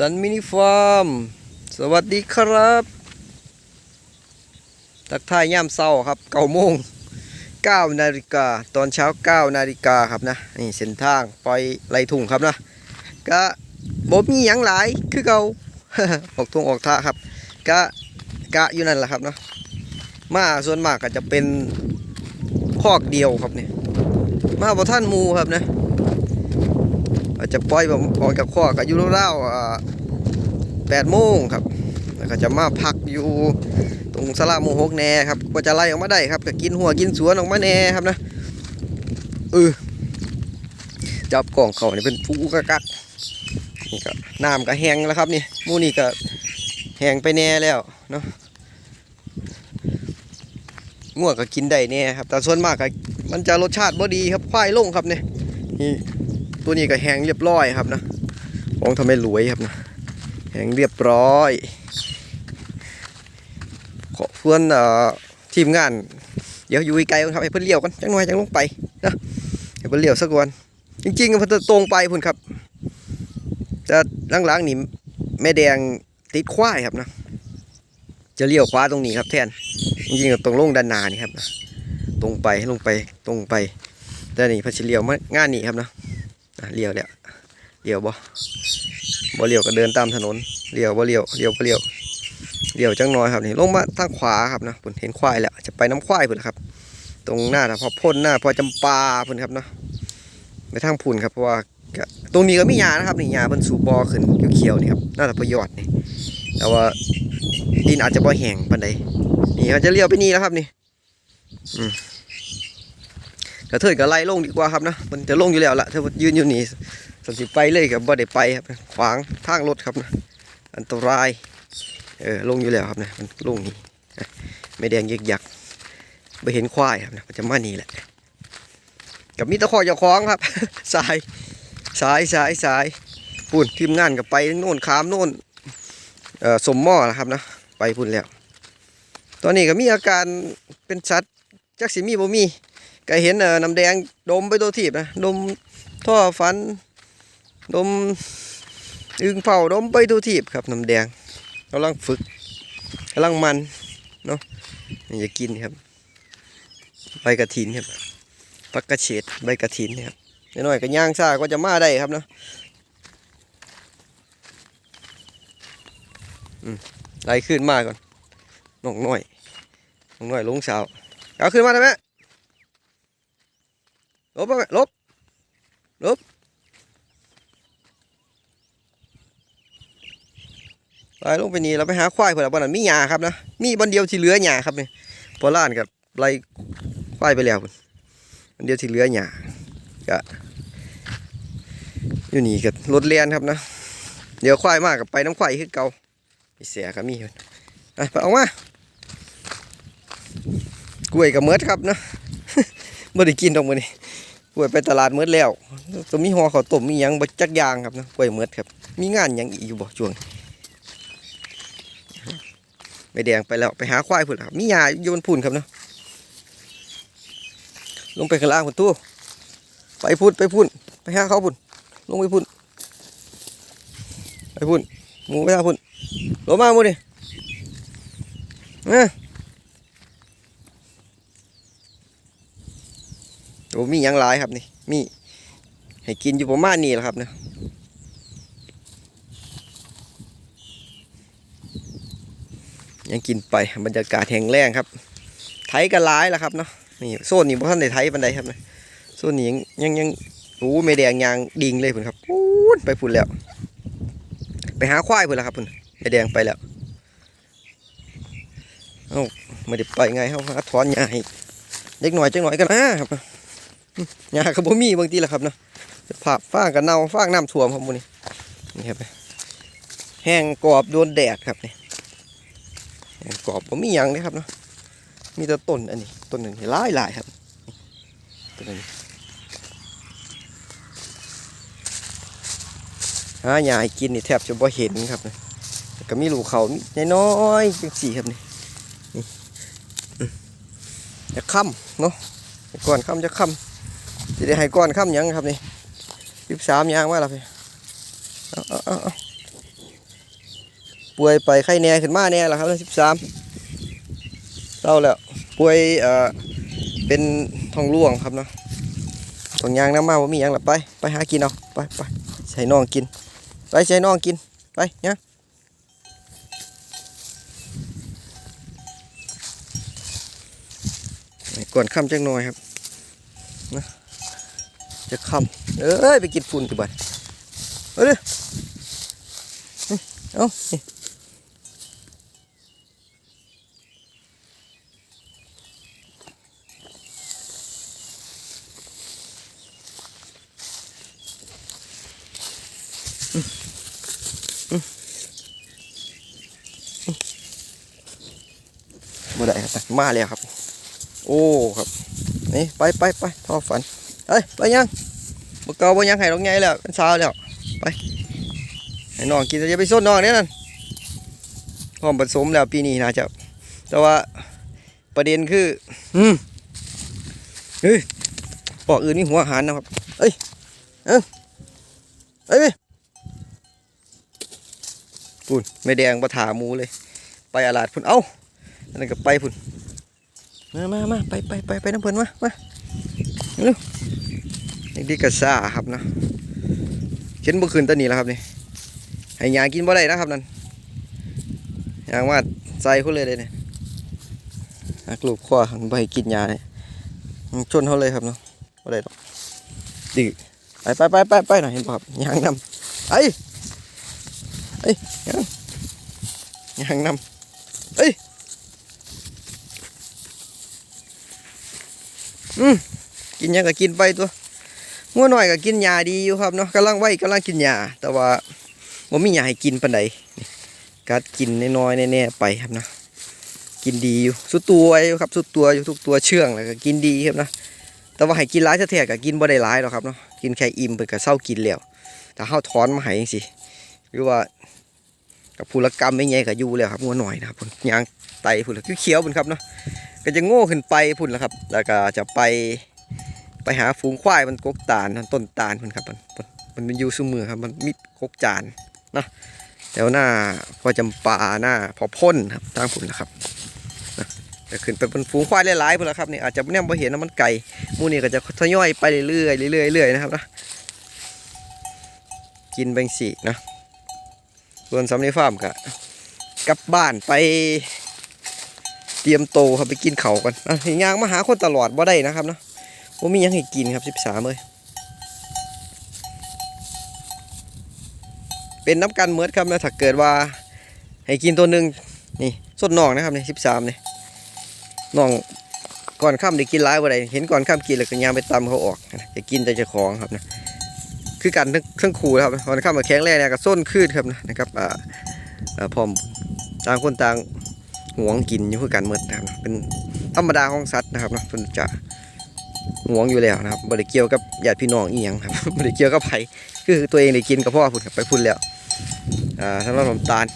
สันมินิฟาร์ม สวัสดีครับ ทักทายย่ามเศร้าครับเก้าโมงเก้านาฬิกาตอนเช้าเก้านาฬิกาครับนะ นี่เส้นทางปล่อยไรทุ่งครับนะ ก็บ่มีหยังหลายคือเก่าออกทงออกท่าครับ ก็กะอยู่นั่นแหละครับเนาะมาส่วนมากก็จะเป็นคอกเดียวครับเนี่ยมาบ่ท่านมูครับนะ จจะปล่อยผมออกจากคอกอายุราๆแปดโมงครับ แล้วก็จะมาพักอยู่ตรงสลาโมหกแน่ครับก็จะไล่ออกมาได้ครับก็กินหัวกินสวนออกมาแน่ครับนะเออจับกล่องเขาเนี่ยเป็นฟูกะกักนี่ก็น้ำก็แห้งแล้วครับนี่มูนี่ก็แห้งไปแน่แล้วเนาะง่วก็กินได้แน่ครับ แต่ส่วนมากก็มันจะรสชาติบ่ดีครับควายลงครับเนี่ยนี่ ตัวนี้ก็แหงเรียบร้อยครับนะของทำให้รวยครับนะแหงเรียบร้อย ขอเพื่อนเอ่อทีมงาน เดี๋ยวอยู่ไกลๆก่อนครับให้เพื่อนเลี้ยวกันจังหน่อยจังลงไปนะให้เพื่อนเลี้ยวสักวันจริงๆมันจะตรงไปพุ่นครับแต่หลังๆนี่แม่แดงติดควายครับนะจะเลี้ยวขวาตรงนี้ครับแทน จริงๆตรงลงด้านหน้านี่ครับนะตรงไปลงไปตรงไปแต่นี่พัชเลี้ยวมางานนี้ครับนะ เลี้ยวแล้วเลี้ยวบ่บ่เลี้ยวก็เดินตามถนนเลี้ยวบ่เลี้ยวเลี้ยวบ่เลี้ยวเลี้ยวจังน้อยครับนี่ลงมาทางขวาครับนะผมเห็นควายแล้วจะไปน้ำควายพุ่นะครับ ตรงหน้านะพอพ่นหน้าพอจำปาพุ่นครับเนาะไปทางพุ่นครับเพราะว่าตรงนี้ก็มีหญ้านะครับนี่หญ้าเพิ่นสูบบอขึ้นเขียวๆนี่ครับน่าจะประโยชน์นี่แต่ว่าดินอาจจะบ่แห้งปานใดนี่เขาจะเลี้ยวไปนี่แล้วครับนี่อืม กระเทยก็ไล่ลงดีกว่าครับนะมันจะลงอยู่แล้วละถ้ายืนอยู่นี่สันสิไปเลยกับบ่ได้ไปครับขวางทางรถครับนะอันตรายเออลงอยู่แล้วครับนะมันลงนี่ไม่แดงยึกยักไปเห็นควายครับนะจะมานี่แหละกับมีตะขอเจ้าของครับสายสายสายสายปุ่นทีมงานกับไปโน่นขามโน่นเอ่อสมหม้อนะครับนะไปพุ่นแล้ว ตอนนี้ก็มีอาการเป็นชัดจักสิมีบ่มี ก็เห็นเออน้ำแดงดมไปตัวทีบนะดมท่อฟัน ดมอึงเผาดมไปทุกทีบครับน้ำแดงกำลังฝึกกำลังมันเนาะนี่จะกินครับใบกระถินครับปักกระเฉดใบกระถินนะครับน้อยๆก็ย่างซ่าก็จะมาได้ครับเนาะอืมไล่ขึ้นมาก่อนน้องน้อยน้องน้อยลงสาเอาขึ้นมาได้ไหม ลบไปไหมลบไปลงไปนี่เราไปหาควายเผื่อบ่นั้นมีหญ้าครับนะมีบันเดียวที่เหลือหญ้าครับเนี่ยพอล้านกับไล่ควายไปแล้วบันเดียวที่เหลือหญ้าก็อยู่นี่กับรถเลียนครับนะเดี๋ยวควายมากกับไปน้ำควายคือเก่ามีเสียครับมีพุ่นไปไปออกมากล้วยกับเมิดครับนะบ่ได้กินตรงมือนี้ กล้วยไปตลาดเมิดแล้วก็มีห่อข้าต้มมียังบ่จักยางครับนะกล้วยเมิดครับ มีงานยังอีกอยู่บ่ช่วงไม่แดงไปแล้วไปหาควายพุ่นครับมีหญ้าโยนพุ่นครับเนาะลงไปข้างล่างพุ่นตู้ไปพุ่นไปพุ่นไปหาเขาพุ่นลงไปพุ่นไปพุ่นหมูไปทางพุ่นลงมาหมูดิมา โอ้มียังหลายครับนี่มีให้กินอยู่ประมาณนี้แหละครับเนาะยังกินไปบรรยากาศแห่งแรงครับ ไทยก็ร้ายแล้วครับเนาะนี่โซนนี้พวกท่านได้ไทยปันใดครับนะโซนนี้ยังยังยังโอ้ไม่แดงยางดิ่งเลยพุ่นครับพูนไปพุ่นแล้ว ไปหาควายพุ่นแล้วครับพุ่นไม่แดงไปแล้วเอ้าไม่ได้ไปไงเขาหาถอนใหญ้าให้เล็กหน่อยจังหน่อยกันนะครับ หญ้าก็บ่มีบางทีแหละครับเนาะผับฟางกันเน่าฟางน้ำท่วมครับพวกนี้นี่ครับแห้งกรอบโดนแดดครับนี่แห้งกรอบผมมีหยังเลยครับเนาะมีแต่ต้นอันนี้ต้นหนึ่งหลายหลายครับต้นนี้หาหญ้าให้กินนี่แทบจะบ่เห็นครับนะก็มีลูกเขามีน้อยๆจังสี่ครับนี่นี่อืมจะค่ำเนาะก่อนค่ำจะค่ำ จะได้ให้ก่อนค่ำหยังครับนี่สิบสามยางว่าละพี่เอเอาเอาป่วยไปไข้แน่ขึ้นมาแน่แล้วครับสิบสามเศร้าแล้วป่วยเอ่อเป็นท้องร่วงครับเนาะต้องยางน้ำมาว่ามียังหลับไป ไปหากินเอาไปไปใส่น้องกิน ไปใส่น้องกินไปเนี่ยก่อนค่ำจังหน่อยครับนะ จะคำเอ้ยไปกินฝุ่นกี่บาทเอาดิเอาบ่ได้ครับมาแล้วครับ โอ้ครับ นี่ไปไปไปท่อฝัน เฮ้ยไปยังบ่เก่าบ่ยังให้ดอกใหญ่แล้วเป็นสาวแล้วไปให้น้องกินจะไปส้นน้องเนี่ยนั่นพร้อมผสมแล้วปีนี้นะจะแต่ว่าประเด็นคืออืมเฮ้ยปอกอื่นนี่หัวหันนะครับเอ้ยเอ้ยเอ้ยปุ่นไม่แดงปะถาหมูเลย ไปอาลาดพุ่นเอ้าอันนั้นก็ไปพุ่นมามามาไปไปไปไปน้ำเพิ่นมามาเร็ว นี่ดีกระซ่าครับนะเช่นเมื่อคืนตอนนี้แล้วครับนี่ให้ยางกินบ่ได้นะครับนั่นยางว่าใส่เขาเลยเลยเนี่ยกลูกคว้าหันไปกินยาเนี่ยชนเขาเลยครับเนาะบ่ได้หรอกดื้อไปไปไปไปไปหน่อยเห็นป่ะครับยางนำไอ้ไอ้ยยางยางนำกินยังก็กินไปตัว งัวหน่อยก็กินยาดีอยู่ครับเนาะกำลังไว้กำลังกินยาแต่ว่าผมมียาให้กินปานใดกัดกินน้อยๆแน่ๆไปครับนะกินดีอยู่สุดตัวอยู่ครับสุดตัวอยู่ทุกตัวเชื่องแล้วก็กินดีครับนะแต่ว่าให้กินหลายแท้ๆก็กินบ่ได้หลายหรอกครับเนาะกินแค่อิ่มเพิ่นก็เศร้ากินแล้วแต่เฮาถอนมาให้จังซี่หรือว่ากับภูรกรรมไม่ใหญ่ก็อยู่แล้วครับงัวหน่อยนะครับพุ่นยางไตพุ่นละเขียวๆพุ่นครับเนาะก็จะโง่ขึ้นไปพุ่นแล้วครับ แล้วก็จะไป ไปหาฝูงควายมันกกตาลต้นตาลพุ่นครับมันมันมันเป็นยูซุมือครับมันมีกกจานนะแถวหน้าพอจำปาหน้าพอพ่นครับทางพุ่นแล้วครับจะขึ้นไปเป็นฝูงควายหลายๆพุ่นแล้วครับนี่อาจจะเนี่ยพอเห็นนะมันไก่มูนี่ก็จะทยอยไปเรื่อยๆเรื่อยๆเรื่อยๆนะครับนะกินแบงสีนะส่วนสำนีฟาร์มก็กลับบ้านไปเตรียมโตครับไปกินเขากันอะเห็นยางมาหาคนตลอดบ่ได้นะครับนะ ว่ามียังให้กินครับสิบสามเลยเป็นน้ำกันเมิดครับนะถ้าเกิดว่า ให้กินตัวหนึ่งนี่สดน่องนะครับนี่สิบสามนี่น่องก่อนค่ำได้กินร้ายบ่ได้เห็นก่อนค่ำกินแล้วก็ยางไปตำเขาออกจะกินแต่จะของครับนะคือกันทั้งทั้งคู่ครับก่อนค่ำกับแข็งแรงเนี่ยก็ส้นคืดครับนะครับอ่าอ่าพร้อมต่างคนต่างหวงกินอยู่คือกันหมดนะครับเป็นธรรมดาของสัตว์นะครับนาะเพิ่นจะ หวงอยู่แล้วนะครับบ่ได้เกียวกับญาติพี่น้องอีหยังครับบ่ได้เกียวกับไผคือตัวเองได้กินกับพ่อพุ่นครับไปพุ่นแล้วอ่าสำหรับน้ำตาล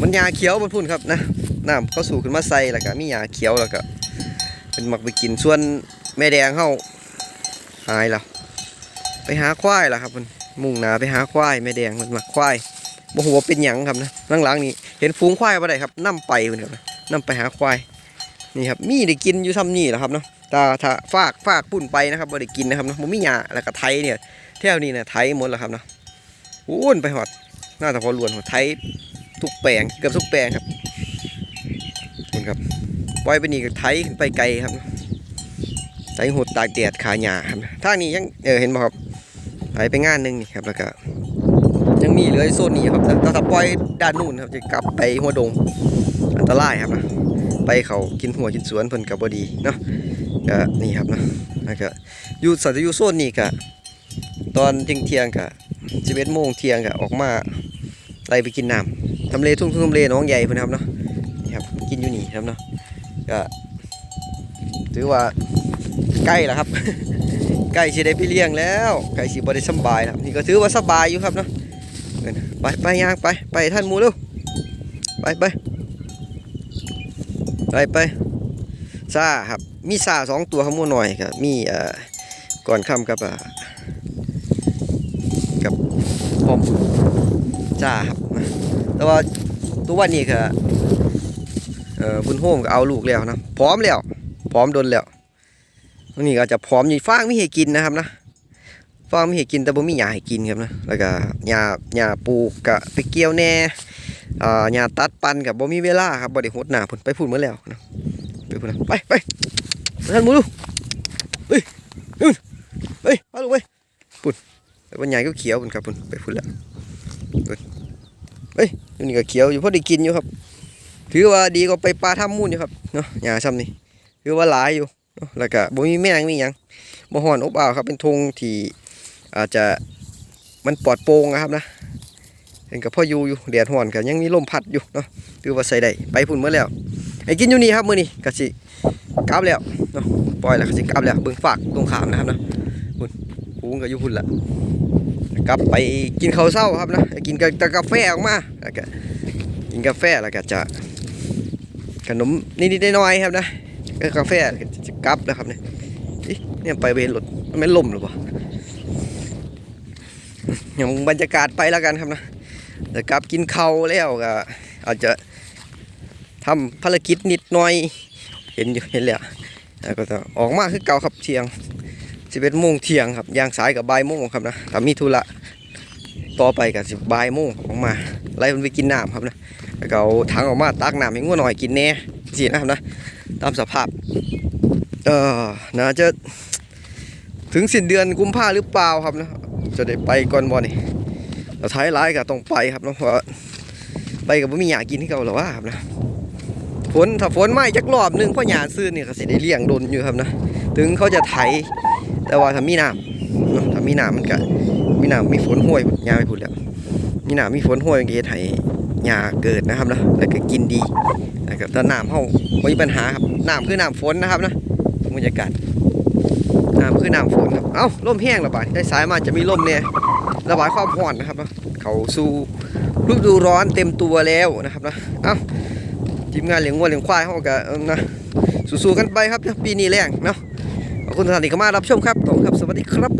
มันยาเขียวมันพุ่นครับนะน้ำเขาสู่ขึ้นมาใส่แล้วก็มียาเขียวแล้วก็เป็นหมักไปกินส่วนแม่แดงเฮาหายแล้วไปหาควายล่ะครับมันมุ่งหน้าไปหาควายแม่แดงมันหมักควายบ่ฮู้ว่าเป็นหยังครับนะหลังๆนี่เห็นฝูงควายบ่ได้ครับนํไปเพิ่นครับนํไปหาควายนี่ครับมีได้กินอยู่ซ้ำนี่แหละครับเนาะ ถ้าถ้าฝากฝากปุ่นไปนะครับบ่ได้กินนะครับเนาะบ่มีหญ้าแล้วก็ไถเนี่ยแถวนี้เนี่ยไถหมดแล้วครับเนาะอู้นไปหอดหน้าตะพอล้วนหัวไถทุกแปลงเกือบทุกแปลงครับคุณครับปล่อยไปนี่ก็ไถขึ้นไปไกลครับไถหดตากแดดขาหญ้าครับทางนี้ยังเออเห็นบ่ครับไถไปงานหนึงนี่ครับแล้วก็ยังมีเหลือโซนนี้ครับแต่ถ้าปล่อยด้านนู้นครับจะกลับไปหัวดงอันตรายครับนะไปเขากินหัวกินสวนเพิ่นกับบดีเนาะ ก็นี่ครับนะแล้วก็อยู่สัตว์อยู่โซนนี้ก็ตอนเที่ยงเที่ยงก็สิบเอ็ดโมงเที่ยงก็ออกมาไล่ไปกินน้ำทำเลทุ่งทุ่งทำเลน้องใหญ่เพิ่นครับเนาะนี่ครับกินอยู่นี่ครับเนาะก็ถือว่าใกล้แล้วครับใกล้สิได้ไปเลี้ยงแล้วใกล้สิบ่ได้สบายแล้วนี่ก็ถือว่าสบายอยู่ครับเนาะไปไปย่างไปไปท่านมูเร็วไปไปไปไปซาครับ มีซาสองตัวขโมยหน่อยครับมีเอ่อก่อนค่ำกับกับพอมจ้าครับแต่ว่าตัววันนี้ก็เอ่อบุญโฮมก็เอาลูกแล้วนะพร้อมแล้ว พร้อมโดนแล้วตัวนี้ก็จะพร้อมอยู่ฟางมีให้กินนะครับนะฟางมีให้กินแต่บ่มีหญ้าให้กินครับนะแล้วก็หญ้าหญ้าปลูกก็ไปเกี่ยวแหน่อ่าหญ้าตัดปันก็บ่มีเวลาครับบ่ได้หดหน้าพุ่นไปพุ่นมื้อแล้วนะไปพุ่นนะไปไป ท่านมูดูเฮ้ยนู่นเฮ้ยมาลูกเว้ยพุ่นไปบรรยายก็เขียวพุ่นครับพุ่นไปพุ่นแล้วเฮ้ยอยู่นี่ก็เขียวอยู่พอได้กินอยู่ครับ ถือว่าดีกว่าไปปลาถ้ำมูนอยู่ครับเนาะหญ้าซ้ำนี่ถือว่าหลายอยู่เนาะแล้วก็บ่มีแมงมีหยังบ่ฮ้อนอบอ้าวครับเป็นธงที่อาจจะมันปลอดโปร่งนะครับนะเห็นกับพ่ออยู่อยู่แดดฮ้อนก็ยังมีลมพัดอยู่เนาะถือว่าใส่ได้ไปพุ่นเมื่อแล้ว ไอ้กินอยู่นี่ครับมือนี้ก็สิกลับแล้วเนาะปล่อยแล้วก็สิกลับแล้วเบิ่งฝากตรงขามนะครับนะพุ่นปูก็อยู่พุ่นละกลับไปกินข้าวเช้าครับนะกินกับกาแฟออกมาแล้วก็กินกาแฟแล้วก็จะขนมนิดๆน้อยๆครับนะก็กาแฟก็จะกลับแล้วครับเนี่ยเนี่ยไปเวนรถไม่ล่มหรือเปล่าอย่างบรรยากาศไปแล้วกันครับนะแต่กลับกินข้าวแล้วก็อาจจะ ทำภารกิจนิดหน่อย เห็นอยู่เห็นแล้วก็จะออกมาคือเก่าครับเที่ยงสิบเอ็ดโมงเที่ยงครับยางสายกับบ่ายโมงครับนะถ้ามีธุระต่อไปกับสิบบ่ายโมงออกมาไล่มันไปกินน้ำครับนะแล้วก็เอาถังออกมาตักน้ำให้งัวหน่อยกินแน่สินะครับนะตามสภาพเออน่าจะถึงสิ้นเดือนกุมภาหรือเปล่าครับนะจะได้ไปก่อนบ่นี่เราท้ายร้ายก็ต้องไปครับเนาะเพราะไปกับไม่มีหยากินที่เก่าหรอวะครับนะ ฝนถ้าฝนไหม้จักรอบนึงพราะหยาซื่นนี่ก็สิได้เลี้ยงโดนอยู่ครับนะถึงเขาจะไถแต่ว่าถ้ามีน้ำเนาะถ้ามีน้ำมันก็มีน้ำมีฝนห้วยหยาไม่พูดแล้วมีน้ำมีฝนห้วยมันก็เฮ็ดให้หญ้าเกิดนะครับนะแล้วก็กินดีนะครับแต่น้ำเฮาไม่มีปัญหาครับน้ำคือน้ำฝนนะครับนะบรรยากาศน้ำคือน้ำฝนครับเอ้าลมแห้งระบาดได้สายมาจะมีลมเนี่ยระบายความร้อนนะครับนะเขาสู่ฤดูร้อนเต็มตัวแล้วนะครับนะเอ้า ทีมงานเลี้ยงวัวเลี้ยงควายเขาก็นะสู้ๆกันไปครับปีนี้แรงเนาะขอบคุณท่านที่เข้ามารับชมครับผมครับสวัสดีครับ